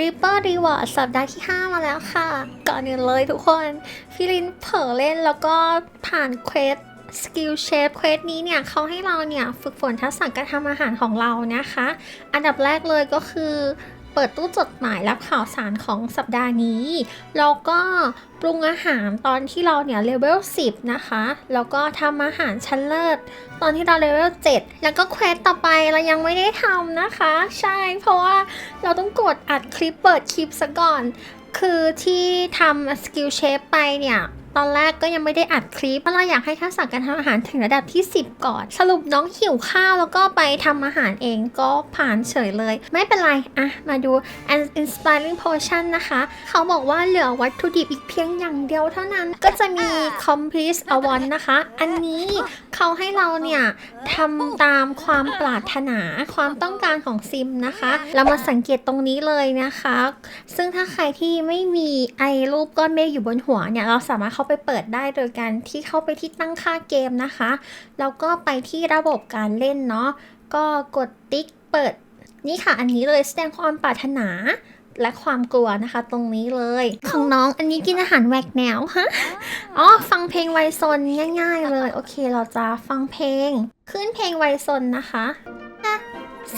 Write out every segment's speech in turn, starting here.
Ripper Reward สัปดาห์ที่ 5 มาแล้วค่ะ ก่อนอื่นเลยทุกคนฟิลินเผลอเล่นแล้วก็ผ่านเควสสกิลเชฟเควสนี้เนี่ยเขาให้เราเนี่ย ฝึกฝนทักษะการทำอาหารของเรานะคะ อันดับแรกเลยก็คือ เปิดตู้จดหมายรับข่าวสารของสัปดาห์นี้ แล้วก็ปรุงอาหารตอนที่เราเนี่ยเลเวล 10 นะคะ แล้วก็ทำอาหารชั้นเลิศ ตอนที่เราเลเวล 7 แล้วก็เควสต่อไปเรายังไม่ได้ทำนะคะ ใช่ เพราะว่าเราต้องกดอัดคลิปเปิดคลิปซะก่อน คือที่ทำสกิลเชฟไปเนี่ย ตอนแรกก็ยังไม่ได้อัดคลิปเพราะเราอยากให้ทักษะการทำอาหารถึงระดับที่ 10 ก่อน สรุปน้องหิวข้าวแล้วก็ไปทำอาหารเองก็ผ่านเฉยเลย ไม่เป็นไรอะมาดู an inspiring potion นะคะ เขาบอกว่าเหลือวัตถุดิบอีกเพียงอย่างเดียวเท่านั้น ก็จะมี complete a w a n นะคะ อันนี้เขาให้เราเนี่ยทำตามความปรารถนาความต้องการของซิมนะคะ เรามาสังเกตตรงนี้เลยนะคะ ซึ่งถ้าใครที่ไม่มีไอรูปก้อนเมฆอยู่บนหัวเนี่ยเราสามารถเข้าไปเปิดได้โดยการที่เข้าไปที่ตั้งค่าเกมนะคะ แล้วก็ไปที่ระบบการเล่นเนาะ ก็กดติ๊กเปิดนี่ค่ะ อันนี้เลยแสดงความปรารถนาและความกลัวนะคะ ตรงนี้เลย ของน้องอันนี้กินอาหารแหวกแนวฮะอ๋อฟังเพลงไวซนง่าย ๆ เลย โอเคเราจะฟังเพลง ขึ้นเพลงไวซนนะคะอะ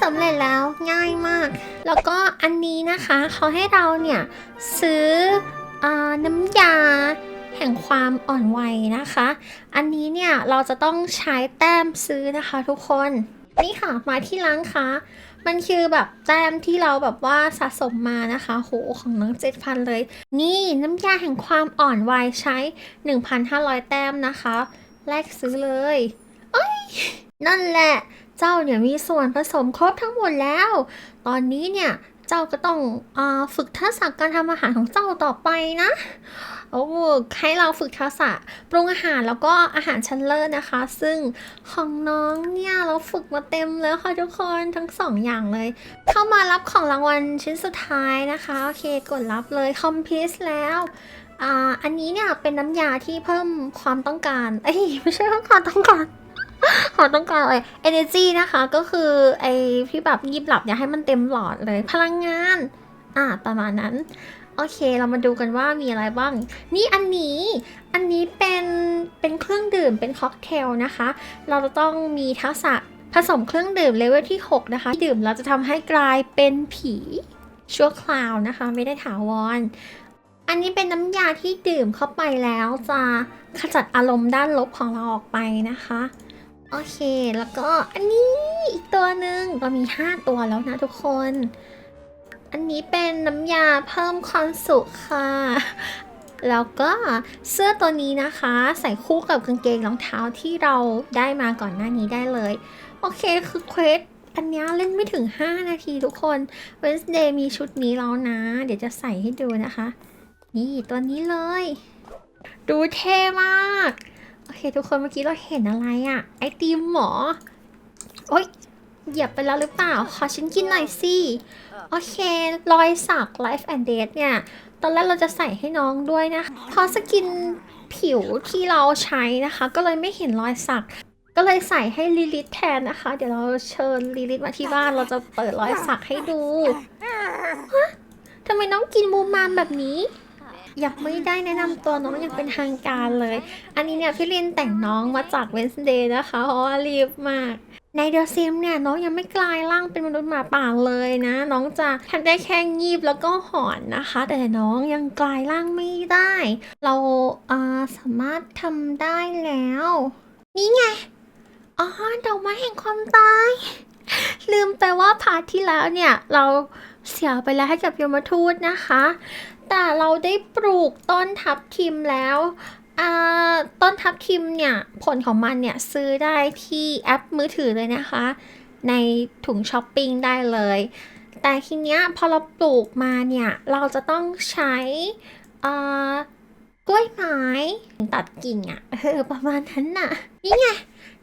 สำเร็จแล้วง่ายมาก แล้วก็อันนี้นะคะเขาให้เราเนี่ย ซื้ออาน้ำยา แห่งความอ่อนวัยนะคะ อันนี้เนี่ยเราจะต้องใช้แต้มซื้อนะคะทุกคน นี่ค่ะมาที่ร้านค้า มันคือแบบแต้มที่เราแบบว่าสะสมมานะคะ โหของน้องเจ็ดพันเลย นี่น้ำยาแห่งความอ่อนวัยใช้ 1,500 แต้มนะคะ แลกซื้อเลย เอ้ย นั่นแหละ เจ้าเนี่ยมีส่วนผสมครบทั้งหมดแล้ว ตอนนี้เนี่ยเจ้าก็ต้องอฝึกทักษะการทำอาหารของเจ้าต่อไปนะ โอ้ให้เราฝึกทักษะปรุงอาหารแล้วก็อาหารชั้นเลิศนะคะ ซึ่งของน้องเนี่ยเราฝึกมาเต็มแล้วค่ะทุกคนทั้งสองอย่างเลย เข้ามารับของรางวัลชิ้นสุดท้ายนะคะ โอเคกดรับเลยคอมพิวแล้วอ,อันนี้เนี่ยเป็นน้ำยาที่เพิ่มความต้องการ เอ้ยไม่ใช่เพิ่มความต้องการความต้องการอะไร energy นะคะก็คือไอที่แบบยีบหลับเนี่ยให้มันเต็มหลอดเลยพลังงาน อ่าประมาณนั้น โอเค เรามาดูกันว่ามีอะไรบ้าง นี่อันนี้ อันนี้เป็นเป็นเครื่องดื่มเป็นค็อกเทลนะคะ เราจะต้องมีทักษะผสมเครื่องดื่มเลเวลที่ 6 นะคะที่ดื่มเราจะทำให้กลายเป็นผีชั่วคราวนะคะ ไม่ได้ถาวร อันนี้เป็นน้ำยาที่ดื่มเข้าไปแล้วจะขจัดอารมณ์ด้านลบของเราออกไปนะคะ โอเค แล้วก็อันนี้อีกตัวหนึ่งเรามี 5 ตัวแล้วนะทุกคน อันนี้เป็นน้ำยาเพิ่มความสุขค่ะ แล้วก็เสื้อตัวนี้นะคะ ใส่คู่กับกางเกงรองเท้าที่เราได้มาก่อนหน้านี้ได้เลย โอเคคือเควสอันนี้เล่นไม่ถึง 5 นาทีทุกคน Wednesday มีชุดนี้แล้วนะ เดี๋ยวจะใส่ให้ดูนะคะ นี่ตัวนี้เลย ดูเท่มาก โอเค ทุกคนเมื่อกี้เราเห็นอะไรอะไอติมหมอโอ๊ย เหยียบไปแล้วหรือเปล่า ขอฉันกินหน่อยสิ โอเค รอยสัก Life and Death เนี่ย ตอนแรกเราจะใส่ให้น้องด้วยนะ เพราะสกินผิวที่เราใช้นะคะ ก็เลยไม่เห็นรอยสัก ก็เลยใส่ให้ลิลิทแทนนะคะ เดี๋ยวเราเชิญลิลิทมาที่บ้าน เราจะเปิดรอยสักให้ดูฮะทำไมน้องกินมูมามแบบนี้ยังไม่ได้แนะนำตัวน้องอย่างเป็นทางการเลย อันนี้เนี่ยพี่ลินแต่งน้องมาจาก Wednesday นะคะ เพราะว่ารีบมาก ในเดอะซิมเนี่ยน้องยังไม่กลายร่างเป็นมนุษย์หมาป่าเลยนะ น้องจะทำได้แค่งีบแล้วก็หอนนะคะ แต่น้องยังกลายร่างไม่ได้ เราอาสามารถทำได้แล้ว นี่ไงอ๋อดอกไม้แห่งความตาย ลืมไปว่าพาร์ทที่แล้วเนี่ย เราเสียไปแล้วให้กับยมทูตนะคะ แต่เราได้ปลูกต้นทับทิมแล้ว อ่าต้นทับทิมเนี่ย ผลของมันเนี่ย ซื้อได้ที่แอปมือถือเลยนะคะ ในถุงช้อปปิ้งได้เลย แต่ทีเนี้ยพอเราปลูกมาเนี่ย เราจะต้องใช้อ่ากล้วยไม้ตัดกิ่งอะเออประมาณนั้นน่ะ นี่ไง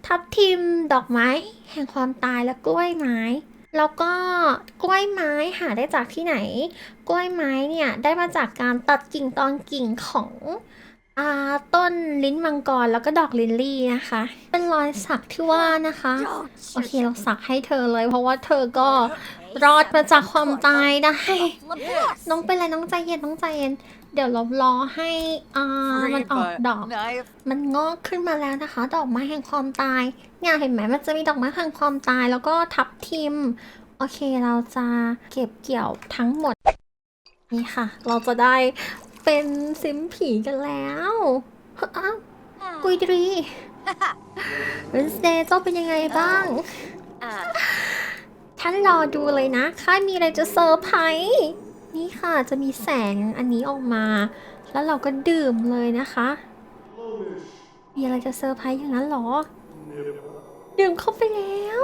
ทับทิมดอกไม้ แห่งความตายและกล้วยไม้ แล้วก็กล้วยไม้หาได้จากที่ไหน กล้วยไม้เนี่ย ได้มาจากการตัดกิ่งตอนกิ่งของ อ่าต้นลิ้นมังกรแล้วก็ดอกลิลลี่นะคะ เป็นรอยสักที่ว่านะคะ โอเคเราสักให้เธอเลย เพราะว่าเธอก็รอดมาจากความตายได้ น้องเป็นไรน้องใจเย็นน้องใจเย็น เดี๋ยวเรารอให้อ่ามันออกดอก มันงอกขึ้นมาแล้วนะคะ ดอกไม้แห่งความตายเนี่ยเห็นไหมมันจะมีดอกไม้แห่งความตายแล้วก็ทับทิม โอเคเราจะเก็บเกี่ยวทั้งหมดนี่ค่ะ เราจะได้ เป็นซิมผีกันแล้วอ้าวกุยดรีเวนสเดย์เจ้าเป็นยังไงบ้างท่านรอดูเลยนะ ข้ามีอะไรจะเซอร์ไพรส์นี่ค่ะจะมีแสงอันนี้ออกมา แล้วเราก็ดื่มเลยนะคะ มีอะไรจะเซอร์ไพรส์อย่างนั้นเหรอ ดื่มเข้าไปแล้ว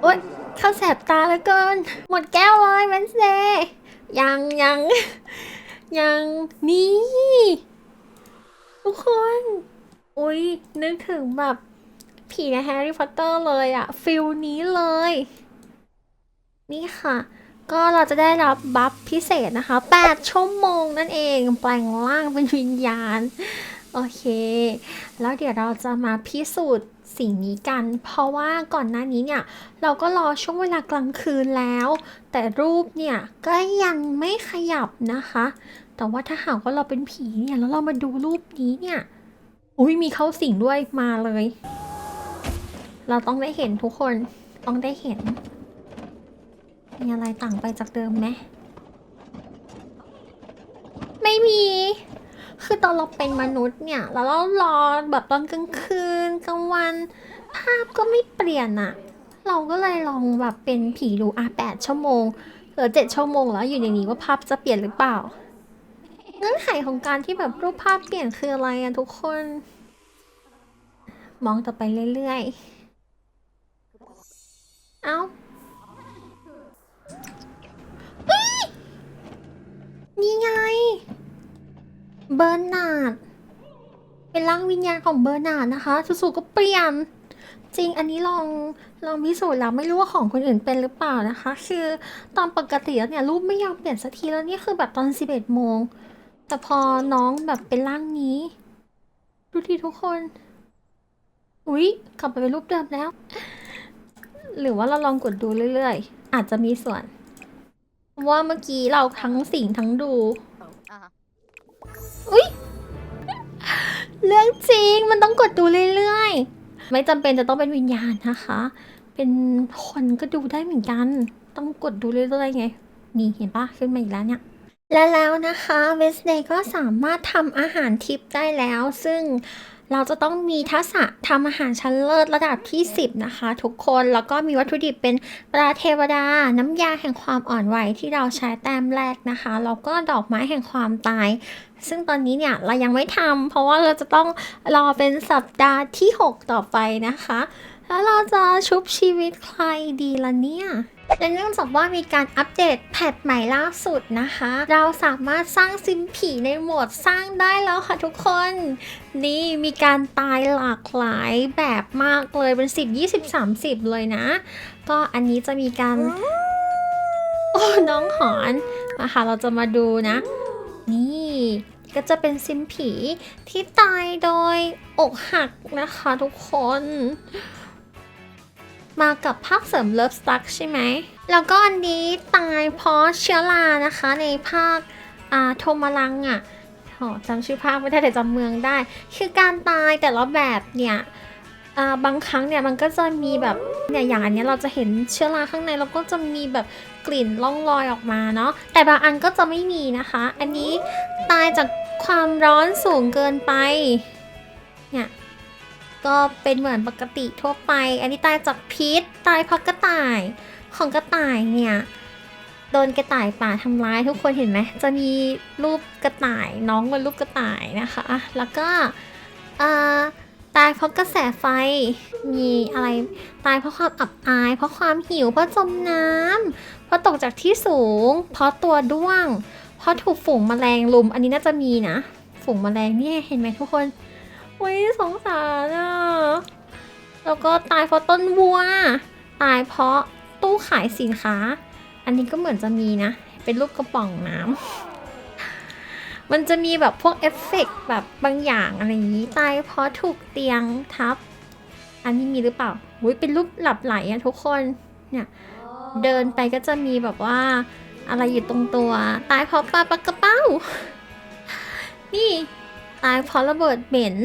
โอ๊ยเข้าแสบตาเหลือเกิน หมดแก้วเลยเวนสเดย์ ยังยังยังนี่ ทุกคน อุ๊ยนึกถึงแบบ ผีในแฮร์รี่พอตเตอร์เลยอะฟิลนี้เลย นี่ค่ะ ก็เราจะได้รับบัฟพิเศษนะคะ 8 ชั่วโมงนั่นเอง แปลงร่างเป็นวิญญาณ โอเค แล้วเดี๋ยวเราจะมาพิสูจน์ สิ่งนี้กัน เพราะว่าก่อนหน้านี้เนี่ย เราก็รอช่วงเวลากลางคืนแล้ว แต่รูปเนี่ยก็ยังไม่ขยับนะคะ แต่ว่าถ้าหากว่าเราเป็นผีเนี่ยแล้วเรามาดูรูปนี้เนี่ยอุ้ยมีเข้าสิงด้วยมาเลย เราต้องได้เห็นทุกคนต้องได้เห็น มีอะไรต่างไปจากเดิมไหมไม่มี คือตอนเราเป็นมนุษย์เนี่ยแล้วเรารอแบบตอนกลางคืนกลางวัน ภาพก็ไม่เปลี่ยนอะเราก็เลยลองแบบเป็นผีดูอะแปดชั่วโมงหลือเจ็ดชั่วโมงแล้วอยู่ในนี้ว่าภาพจะเปลี่ยนหรือเปล่าเงื่อนไขของการที่แบบรูปภาพเปลี่ยนคืออะไรอะทุกคน มองต่อไปเรื่อยๆ เอ้าเฮ้ยนี่ไง เบอร์นาดเป็นร่างวิญญาณของเบอร์นาดนะคะจู่ๆก็เปลี่ยน จริงอันนี้ลองลองพิสูจน์แล้วไม่รู้ว่าของคนอื่นเป็นหรือเปล่านะคะ คือตอนปกติแล้วเนี่ยรูปไม่ยอมเปลี่ยนสักทีแล้วนี่คือแบบตอน 11โมง แต่พอน้องแบบเป็นร่างนี้ ดูทีทุกคน อุ๊ยกลับไปเป็นรูปเดิมแล้ว หรือว่าเราลองกดดูเรื่อยๆ อาจจะมีส่วน ว่าเมื่อกี้เราทั้งสิ่งทั้งดู อุ๊ย เรื่องจริงมันต้องกดดูเรื่อยๆ ไม่จำเป็นจะต้องเป็นวิญญาณนะคะ เป็นคนก็ดูได้เหมือนกัน ต้องกดดูเรื่อยๆไง นี่เห็นปะขึ้นมาอีกแล้วเนี่ย และแล้วนะคะเวสเดย์ก็สามารถทำอาหารทิปได้แล้ว ซึ่ง เราจะต้องมีทักษะทำอาหารชั้นเลิศระดับที่ 10 นะคะ ทุกคนแล้วก็มีวัตถุดิบเป็นปลาเทวดา น้ำยาแห่งความอ่อนไหวที่เราใช้แต้มแรกนะคะแล้วก็ดอกไม้แห่งความตาย ซึ่งตอนนี้เนี่ยเรายังไม่ทำเพราะว่าเราจะต้องรอเป็นสัปดาห์ที่ 6 ต่อไปนะคะ แล้วเราจะชุบชีวิตใครดีล่ะเนี่ย และเนื่องจากว่ามีการอัปเดตแพทใหม่ล่าสุดนะคะ เราสามารถสร้างซิมผีในโหมดสร้างได้แล้วค่ะทุกคน นี่มีการตายหลากหลายแบบมากเลยเป็น 10 20 30 เลยนะ ก็อันนี้จะมีการ โอ้น้องหอนมาค่ะเราจะมาดูนะ นี่ก็จะเป็นซิมผีที่ตายโดยอกหักนะคะทุกคน มากับภาคเสริมเลิฟสตั๊กใช่ไหม แล้วก็อันนี้ตายเพราะเชื้อรานะคะในภาคอาโทมารังอะ่ะโหจำชื่อภาคไม่ได้แต่จำเมืองได้ คือการตายแต่ละแบบเนี่ยบางครั้งเนี่ยมันก็จะมีแบบเนี่ยอย่างอันนี้เราจะเห็นเชื้อราข้างในแล้วก็จะมีแบบกลิ่นล่องลอยออกมาเนาะแต่บางอันก็จะไม่มีนะคะ อันนี้ตายจากความร้อนสูงเกินไปเนี่ย ก็เป็นเหมือนปกติทั่วไป อันนี้ตายจากพิษตายเพราะกระต่ายของกระต่ายเนี่ยโดนกระต่ายป่าทำร้ายทุกคนเห็นไหมจะมีรูปกระต่ายน้องเป็นรูปกระต่ายนะคะ แล้วก็ตายเพราะกระแสไฟมีอะไรตายเพราะความอับอาย เพราะความหิวเพราะจมน้ำเพราะตกจากที่สูง เพราะตัวด้วง เพราะถูกฝูงแมลงลุม อันนี้น่าจะมีนะ ฝูงแมลงเนี่ยเห็นไหมทุกคน อุ้ยสงสารอะ แล้วก็ตายเพราะต้นวัว ตายเพราะตู้ขายสินค้า อันนี้ก็เหมือนจะมีนะ เป็นรูปกระป๋องน้ำ มันจะมีแบบพวกเอฟเฟกต์แบบบางอย่างอะไรอย่างนี้ ตายเพราะถูกเตียงทับ อันนี้มีหรือเปล่าอุ้ยเป็นรูปหลับไหลอะทุกคน เนี่ยเดินไปก็จะมีแบบว่าอะไรอยู่ตรงตัว ตายเพราะปลาปลากระเป้า นี่ ตายเพราะระเบิดเหม็น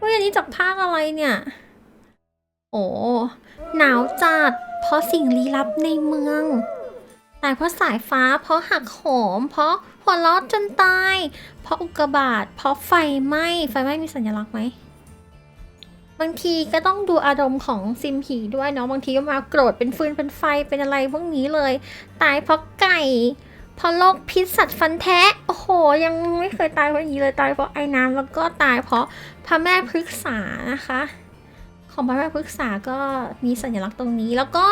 เฮ้ยอันนี้จากภาคอะไรเนี่ย โอ้หนาวจัด เพราะสิ่งลี้ลับในเมืองตายเพราะสายฟ้า เพราะหักโหม เพราะหัวเร้อจนตาย เพราะอุกกาบาตเพราะไฟไหม้ไฟไหม้มีสัญลักษณ์ไหมบางทีก็ต้องดูอารมณ์ของซิมผีด้วยเนาะบางทีก็มาโกรธเป็นฟืนเป็นไฟเป็นอะไรพวกนี้เลย ตายเพราะไก่ เพราะโรคพิษสัตว์ฟันแท้ โอ้โห ยังไม่เคยตายเพราะอย่างนี้เลยตายเพราะไอ้น้ำแล้วก็ตายเพราะพระแม่พฤกษานะคะ ของพระแม่พฤกษาก็มีสัญลักษณ์ตรงนี้แล้วก็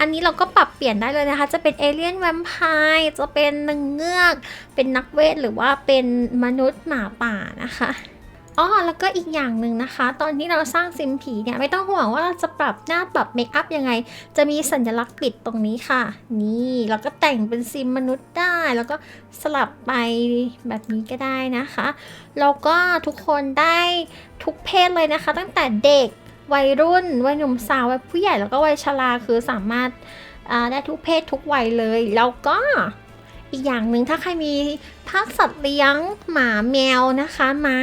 อันนี้เราก็ปรับเปลี่ยนได้เลยนะคะ จะเป็นเอเลี่ยนแวมไพร์จะเป็นนางเงือก เป็นนักเวทหรือว่าเป็นมนุษย์หมาป่านะคะ อ๋อแล้วก็อีกอย่างหนึ่งนะคะ ตอนที่เราสร้างซิมผีเนี่ยไม่ต้องห่วงว่าเราจะปรับหน้าปรับเมคอัพยังไง จะมีสัญลักษณ์ปิดตรงนี้ค่ะ นี่เราก็แต่งเป็นซิมมนุษย์ได้ แล้วก็สลับไปแบบนี้ก็ได้นะคะแล้วก็ทุกคนได้ทุกเพศเลยนะคะ ตั้งแต่เด็กวัยรุ่นวัยหนุ่มสาววัยผู้ใหญ่แล้วก็วัยชราคือสามารถได้ทุกเพศทุกวัยเลย แล้วก็ อีกอย่างหนึ่งถ้าใครมีภาคสัตว์เลี้ยงหมาแมวนะคะม้า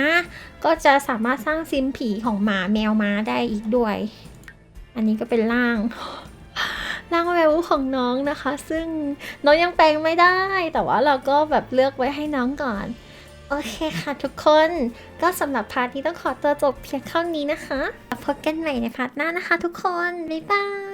ก็จะสามารถสร้างซิมผีของหมาแมวม้าได้อีกด้วย อันนี้ก็เป็นร่างร่างแววของน้องนะคะ ซึ่งน้องยังแปลงไม่ได้ แต่ว่าเราก็แบบเลือกไว้ให้น้องก่อน โอเคค่ะทุกคนก็สำหรับพาร์ทนี้ต้องขอตัวจบเพียงเท่านี้นะคะ พบกันใหม่ในพาร์ทหน้านะคะทุกคน บ๊ายบาย